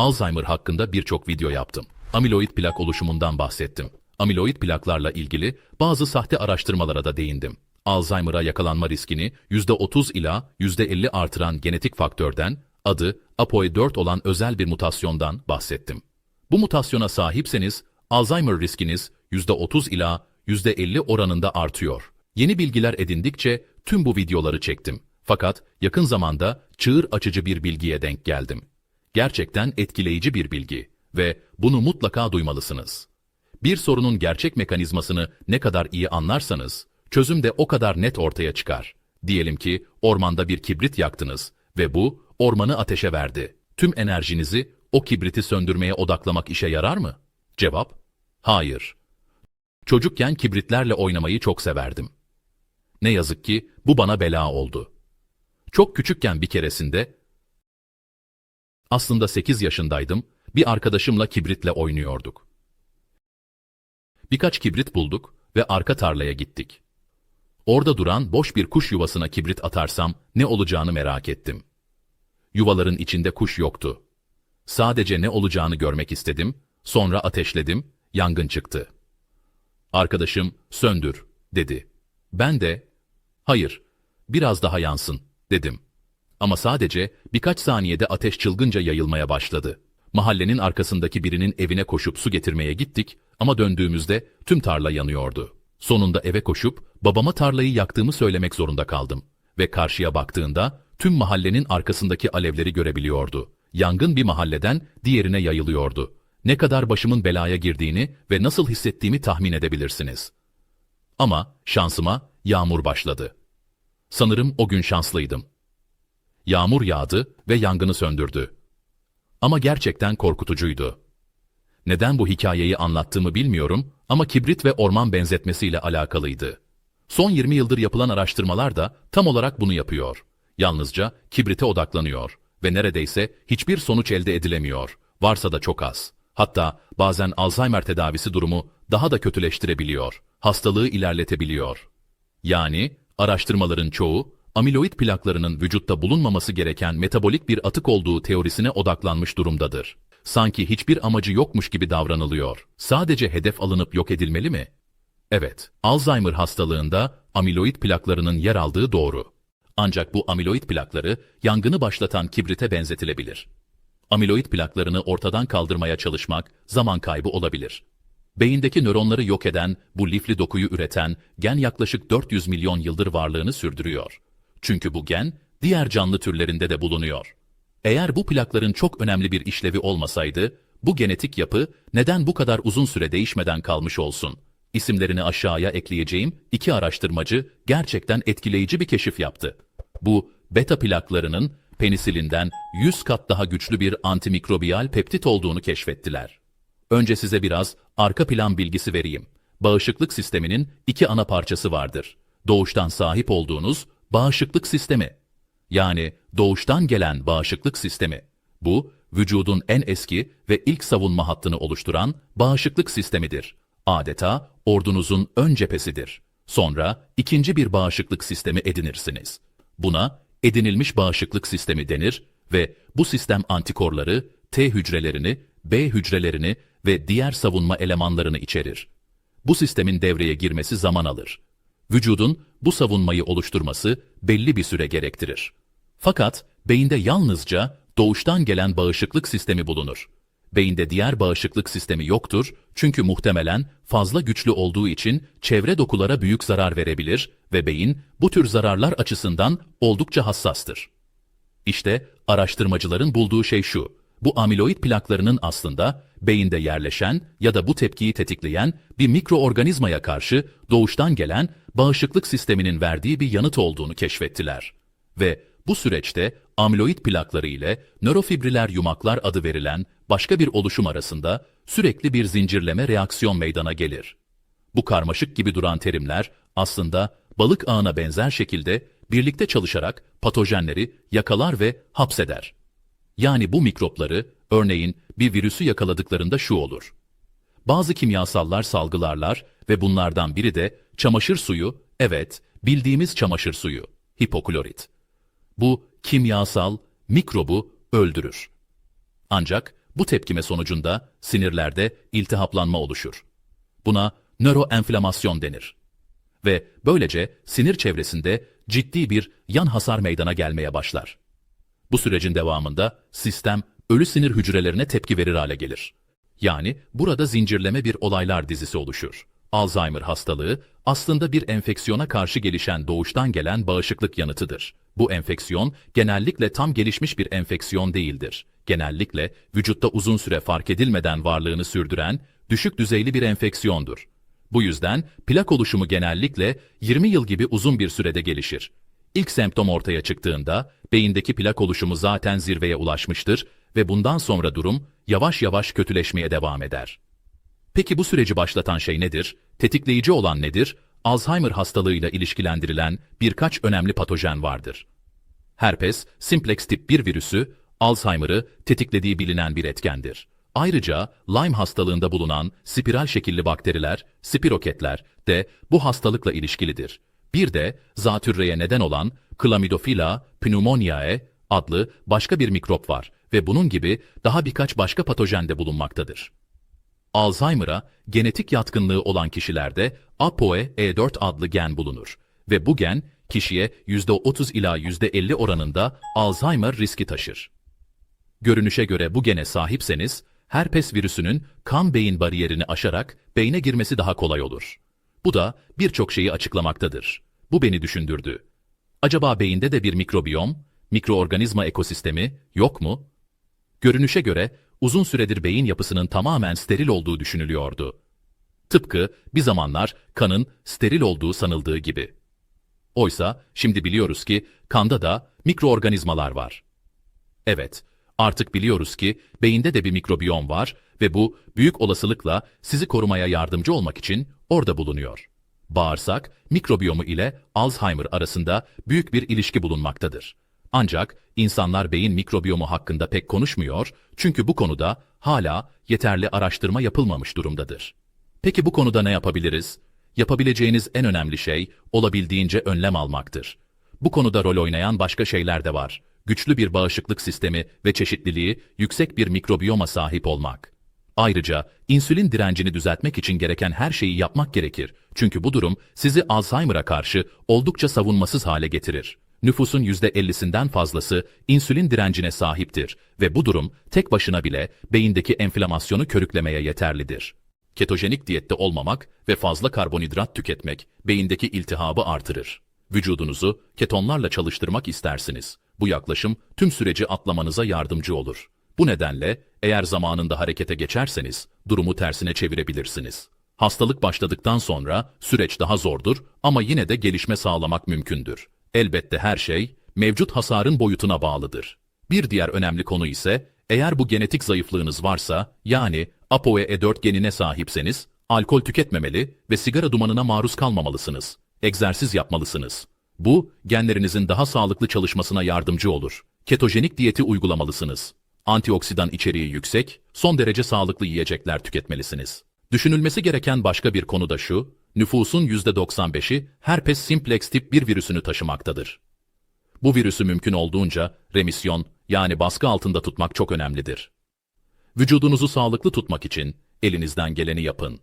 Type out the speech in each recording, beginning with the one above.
Alzheimer hakkında birçok video yaptım. Amiloid plak oluşumundan bahsettim. Amiloid plaklarla ilgili bazı sahte araştırmalara da değindim. Alzheimer'a yakalanma riskini %30 ila %50 artıran genetik faktörden, adı APOE4 olan özel bir mutasyondan bahsettim. Bu mutasyona sahipseniz Alzheimer riskiniz %30 ila %50 oranında artıyor. Yeni bilgiler edindikçe tüm bu videoları çektim. Fakat yakın zamanda çığır açıcı bir bilgiye denk geldim. Gerçekten etkileyici bir bilgi ve bunu mutlaka duymalısınız. Bir sorunun gerçek mekanizmasını ne kadar iyi anlarsanız, çözüm de o kadar net ortaya çıkar. Diyelim ki ormanda bir kibrit yaktınız ve bu ormanı ateşe verdi. Tüm enerjinizi o kibriti söndürmeye odaklamak işe yarar mı? Cevap, hayır. Çocukken kibritlerle oynamayı çok severdim. Ne yazık ki bu bana bela oldu. Çok küçükken bir keresinde, aslında 8 yaşındaydım, bir arkadaşımla kibritle oynuyorduk. Birkaç kibrit bulduk ve arka tarlaya gittik. Orada duran boş bir kuş yuvasına kibrit atarsam ne olacağını merak ettim. Yuvaların içinde kuş yoktu. Sadece ne olacağını görmek istedim, sonra ateşledim, yangın çıktı. Arkadaşım, söndür, dedi. Ben de, hayır, biraz daha yansın, dedim. Ama sadece birkaç saniyede ateş çılgınca yayılmaya başladı. Mahallenin arkasındaki birinin evine koşup su getirmeye gittik ama döndüğümüzde tüm tarla yanıyordu. Sonunda eve koşup babama tarlayı yaktığımı söylemek zorunda kaldım. Ve karşıya baktığında tüm mahallenin arkasındaki alevleri görebiliyordu. Yangın bir mahalleden diğerine yayılıyordu. Ne kadar başımın belaya girdiğini ve nasıl hissettiğimi tahmin edebilirsiniz. Ama şansıma yağmur başladı. Sanırım o gün şanslıydım. Yağmur yağdı ve yangını söndürdü. Ama gerçekten korkutucuydu. Neden bu hikayeyi anlattığımı bilmiyorum ama kibrit ve orman benzetmesiyle alakalıydı. Son 20 yıldır yapılan araştırmalar da tam olarak bunu yapıyor. Yalnızca kibrite odaklanıyor ve neredeyse hiçbir sonuç elde edilemiyor. Varsa da çok az. Hatta bazen Alzheimer tedavisi durumu daha da kötüleştirebiliyor. Hastalığı ilerletebiliyor. Yani araştırmaların çoğu amiloid plaklarının vücutta bulunmaması gereken metabolik bir atık olduğu teorisine odaklanmış durumdadır. Sanki hiçbir amacı yokmuş gibi davranılıyor. Sadece hedef alınıp yok edilmeli mi? Evet, Alzheimer hastalığında amiloid plaklarının yer aldığı doğru. Ancak bu amiloid plakları yangını başlatan kibrite benzetilebilir. Amiloid plaklarını ortadan kaldırmaya çalışmak zaman kaybı olabilir. Beyindeki nöronları yok eden, bu lifli dokuyu üreten gen yaklaşık 400 milyon yıldır varlığını sürdürüyor. Çünkü bu gen diğer canlı türlerinde de bulunuyor. Eğer bu plakların çok önemli bir işlevi olmasaydı, bu genetik yapı neden bu kadar uzun süre değişmeden kalmış olsun? İsimlerini aşağıya ekleyeceğim iki araştırmacı gerçekten etkileyici bir keşif yaptı. Bu beta plaklarının penisilinden 100 kat daha güçlü bir antimikrobiyal peptit olduğunu keşfettiler. Önce size biraz arka plan bilgisi vereyim. Bağışıklık sisteminin iki ana parçası vardır. Doğuştan sahip olduğunuz bağışıklık sistemi. Yani doğuştan gelen bağışıklık sistemi. Bu, vücudun en eski ve ilk savunma hattını oluşturan bağışıklık sistemidir. Adeta ordunuzun ön cephesidir. Sonra ikinci bir bağışıklık sistemi edinirsiniz. Buna edinilmiş bağışıklık sistemi denir ve bu sistem antikorları, T hücrelerini, B hücrelerini ve diğer savunma elemanlarını içerir. Bu sistemin devreye girmesi zaman alır. Vücudun bu savunmayı oluşturması belli bir süre gerektirir. Fakat beyinde yalnızca doğuştan gelen bağışıklık sistemi bulunur. Beyinde diğer bağışıklık sistemi yoktur çünkü muhtemelen fazla güçlü olduğu için çevre dokulara büyük zarar verebilir ve beyin bu tür zararlar açısından oldukça hassastır. İşte araştırmacıların bulduğu şey şu. Bu amiloid plaklarının aslında beyinde yerleşen ya da bu tepkiyi tetikleyen bir mikroorganizmaya karşı doğuştan gelen bağışıklık sisteminin verdiği bir yanıt olduğunu keşfettiler. Ve bu süreçte amiloid plakları ile nörofibriler yumaklar adı verilen başka bir oluşum arasında sürekli bir zincirleme reaksiyon meydana gelir. Bu karmaşık gibi duran terimler aslında balık ağına benzer şekilde birlikte çalışarak patojenleri yakalar ve hapseder. Yani bu mikropları, örneğin bir virüsü yakaladıklarında şu olur. Bazı kimyasallar salgılarlar ve bunlardan biri de çamaşır suyu, evet, bildiğimiz çamaşır suyu, hipoklorit. Bu kimyasal mikrobu öldürür. Ancak bu tepkime sonucunda sinirlerde iltihaplanma oluşur. Buna nöroenflamasyon denir. Ve böylece sinir çevresinde ciddi bir yan hasar meydana gelmeye başlar. Bu sürecin devamında sistem ölü sinir hücrelerine tepki verir hale gelir. Yani burada zincirleme bir olaylar dizisi oluşur. Alzheimer hastalığı aslında bir enfeksiyona karşı gelişen doğuştan gelen bağışıklık yanıtıdır. Bu enfeksiyon genellikle tam gelişmiş bir enfeksiyon değildir. Genellikle vücutta uzun süre fark edilmeden varlığını sürdüren düşük düzeyli bir enfeksiyondur. Bu yüzden plak oluşumu genellikle 20 yıl gibi uzun bir sürede gelişir. İlk semptom ortaya çıktığında beyindeki plak oluşumu zaten zirveye ulaşmıştır ve bundan sonra durum yavaş yavaş kötüleşmeye devam eder. Peki bu süreci başlatan şey nedir? Tetikleyici olan nedir? Alzheimer hastalığıyla ilişkilendirilen birkaç önemli patojen vardır. Herpes, simplex tip 1 virüsü, Alzheimer'ı tetiklediği bilinen bir etkendir. Ayrıca Lyme hastalığında bulunan spiral şekilli bakteriler, spiroketler de bu hastalıkla ilişkilidir. Bir de zatürreye neden olan Chlamydophila pneumoniae adlı başka bir mikrop var ve bunun gibi daha birkaç başka patojen de bulunmaktadır. Alzheimer'a genetik yatkınlığı olan kişilerde APOE4 adlı gen bulunur ve bu gen kişiye %30 ila %50 oranında Alzheimer riski taşır. Görünüşe göre bu gene sahipseniz, herpes virüsünün kan beyin bariyerini aşarak beyne girmesi daha kolay olur. Bu da birçok şeyi açıklamaktadır. Bu beni düşündürdü. Acaba beyinde de bir mikrobiyom, mikroorganizma ekosistemi yok mu? Görünüşe göre uzun süredir beyin yapısının tamamen steril olduğu düşünülüyordu. Tıpkı bir zamanlar kanın steril olduğu sanıldığı gibi. Oysa şimdi biliyoruz ki kanda da mikroorganizmalar var. Evet, artık biliyoruz ki beyinde de bir mikrobiyom var ve bu büyük olasılıkla sizi korumaya yardımcı olmak için orada bulunuyor. Bağırsak, mikrobiyomu ile Alzheimer arasında büyük bir ilişki bulunmaktadır. Ancak insanlar beyin mikrobiyomu hakkında pek konuşmuyor çünkü bu konuda hala yeterli araştırma yapılmamış durumdadır. Peki bu konuda ne yapabiliriz? Yapabileceğiniz en önemli şey olabildiğince önlem almaktır. Bu konuda rol oynayan başka şeyler de var. Güçlü bir bağışıklık sistemi ve çeşitliliği yüksek bir mikrobiyoma sahip olmak. Ayrıca insülin direncini düzeltmek için gereken her şeyi yapmak gerekir. Çünkü bu durum sizi Alzheimer'a karşı oldukça savunmasız hale getirir. Nüfusun %50'sinden fazlası insülin direncine sahiptir ve bu durum tek başına bile beyindeki enflamasyonu körüklemeye yeterlidir. Ketojenik diyette olmamak ve fazla karbonhidrat tüketmek beyindeki iltihabı artırır. Vücudunuzu ketonlarla çalıştırmak istersiniz. Bu yaklaşım tüm süreci atlamanıza yardımcı olur. Bu nedenle eğer zamanında harekete geçerseniz durumu tersine çevirebilirsiniz. Hastalık başladıktan sonra süreç daha zordur ama yine de gelişme sağlamak mümkündür. Elbette her şey mevcut hasarın boyutuna bağlıdır. Bir diğer önemli konu ise eğer bu genetik zayıflığınız varsa yani ApoE4 genine sahipseniz alkol tüketmemeli ve sigara dumanına maruz kalmamalısınız. Egzersiz yapmalısınız. Bu genlerinizin daha sağlıklı çalışmasına yardımcı olur. Ketojenik diyeti uygulamalısınız. Antioksidan içeriği yüksek, son derece sağlıklı yiyecekler tüketmelisiniz. Düşünülmesi gereken başka bir konu da şu, nüfusun %95'i herpes simplex tip 1 virüsünü taşımaktadır. Bu virüsü mümkün olduğunca remisyon yani baskı altında tutmak çok önemlidir. Vücudunuzu sağlıklı tutmak için elinizden geleni yapın.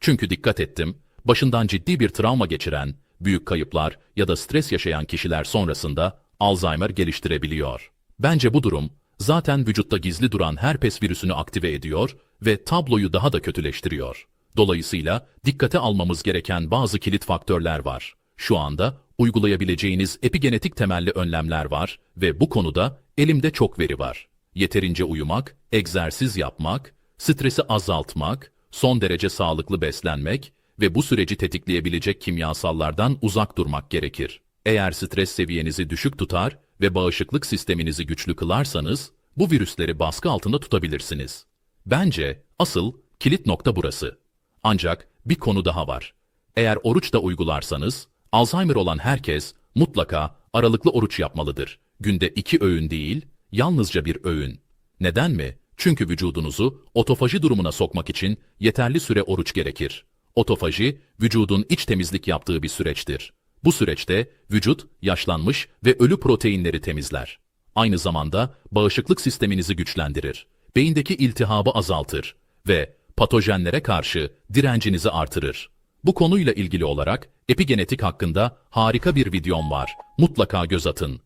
Çünkü dikkat ettim, başından ciddi bir travma geçiren, büyük kayıplar ya da stres yaşayan kişiler sonrasında Alzheimer geliştirebiliyor. Bence bu durum zaten vücutta gizli duran herpes virüsünü aktive ediyor ve tabloyu daha da kötüleştiriyor. Dolayısıyla dikkate almamız gereken bazı kilit faktörler var. Şu anda uygulayabileceğiniz epigenetik temelli önlemler var ve bu konuda elimde çok veri var. Yeterince uyumak, egzersiz yapmak, stresi azaltmak, son derece sağlıklı beslenmek ve bu süreci tetikleyebilecek kimyasallardan uzak durmak gerekir. Eğer stres seviyenizi düşük tutar ve bağışıklık sisteminizi güçlü kılarsanız, bu virüsleri baskı altında tutabilirsiniz. Bence asıl kilit nokta burası. Ancak bir konu daha var. Eğer oruç da uygularsanız, Alzheimer olan herkes mutlaka aralıklı oruç yapmalıdır. Günde iki öğün değil, yalnızca bir öğün. Neden mi? Çünkü vücudunuzu otofaji durumuna sokmak için yeterli süre oruç gerekir. Otofaji, vücudun iç temizlik yaptığı bir süreçtir. Bu süreçte vücut yaşlanmış ve ölü proteinleri temizler. Aynı zamanda bağışıklık sisteminizi güçlendirir. beyindeki iltihabı azaltır ve patojenlere karşı direncinizi artırır. Bu konuyla ilgili olarak epigenetik hakkında harika bir videom var. Mutlaka göz atın.